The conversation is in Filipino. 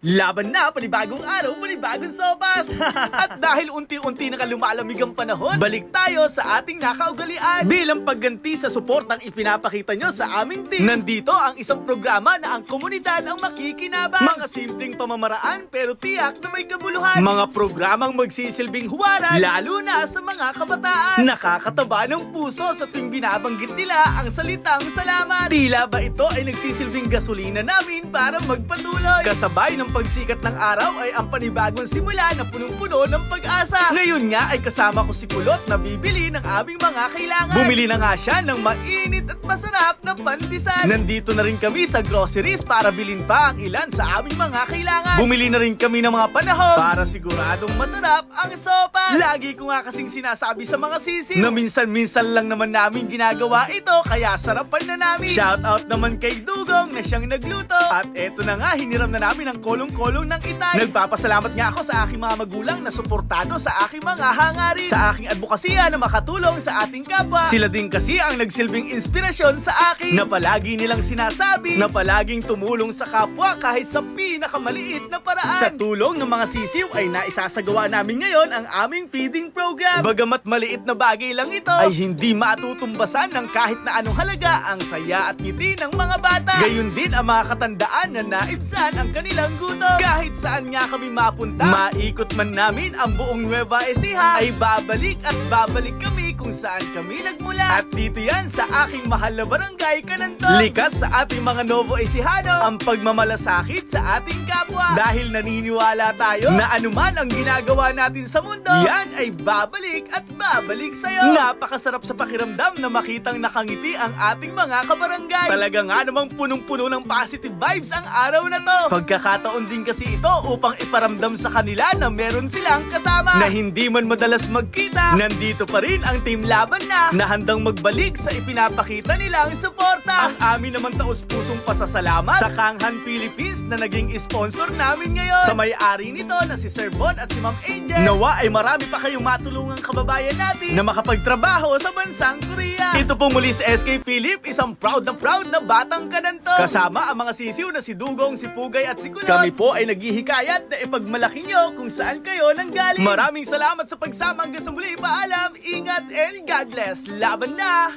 Laban na, panibagong araw, panibagong sopas! At dahil unti-unti na lumalamig ang panahon, balik tayo sa ating nakaugalian. Bilang pagganti sa suportang ipinapakita nyo sa aming team, nandito ang isang programa na ang komunidad ang makikinabang. Mga simpleng pamamaraan pero tiyak na may kabuluhan. Mga programang magsisilbing huwaran, lalo na sa mga kabataan. Nakakataba ng puso sa tuwing binabanggit nila ang salitang salamat. Tila ba ito ay nagsisilbing gasolina namin para magpatuloy. Kasabay ng pagsikat ng araw ay ang panibagong simula na punong-puno ng pag-asa. Ngayon nga ay kasama ko si Kulot na bibili ng aming mga kailangan. Bumili na nga siya ng mainit at masarap na pandesal. Nandito na rin kami sa groceries para bilhin pa ang ilan sa aming mga kailangan. Bumili na rin kami ng mga panahon para siguradong masarap ang sopas. Lagi ko nga kasing sinasabi sa mga sisi na minsan-minsan lang naman namin ginagawa ito kaya sarapan na namin. Shout out naman kay Dugong na siyang nagluto. At eto na nga, hiniram na namin ang kolong-kolong ng itay. Nagpapasalamat nga ako sa aking mga magulang na suportado sa aking mga hangarin. Sa aking advokasya na makatulong sa ating kapwa. Sila din kasi ang nagsilbing inspirasyon sa akin. Na palagi nilang sinasabi na palaging tumulong sa kapwa kahit sa pinakamaliit na paraan. Sa tulong ng mga sisiw ay naisasagawa namin ngayon ang aming feeding program. Bagamat maliit na bagay lang ito, ay hindi matutumbasan ng kahit na anong halaga ang saya at ngiti ng mga bata. Gayun din ang mga katandaan na naibsan ang kanilang gutom. Kahit saan nga kami mapunta, maikot man namin ang buong Nueva Ecija, ay babalik at babalik kami kung saan kami nagmula. At dito yan sa aking mahal na barangay Kananto. Likas sa ating mga Novo Ecijano ang pagmamalasakit sa ating kapwa. Dahil naniniwala tayo na anuman ang ginagawa natin sa mundo, yan ay babalik at babalik sa'yo. Napakasarap sa pakiramdam na makitang nakangiti ang ating mga kabarangay. Talaga nga namang punong-puno ng positive vibes ang araw na to. Pagkakataon din kasi ito upang iparamdam sa kanila na meron silang kasama. Na hindi man madalas magkita, nandito pa rin ang team laban na na handang magbalik sa ipinapakita nilang suporta. Ang amin naman taus-pusong pasasalamat sa Kanghan Philippines na naging sponsor namin ngayon. Sa may-ari nito na si Sir Bon at si Ma'am Angel. Nawa ay marami pa kayong matulungang kababayan natin na makapagtrabaho sa bansang Korea. Ito po muli si SK Philip, isang proud na proud na batang kananto. Kasama ang mga sisiw na si Dugong, si Pugay at si Kulot. Kami po ay naghihikayat na ipagmalaki nyo kung saan kayo nanggaling. Maraming salamat sa pagsama hanggang sa muli. Paalam, ingat and God bless. Laban na!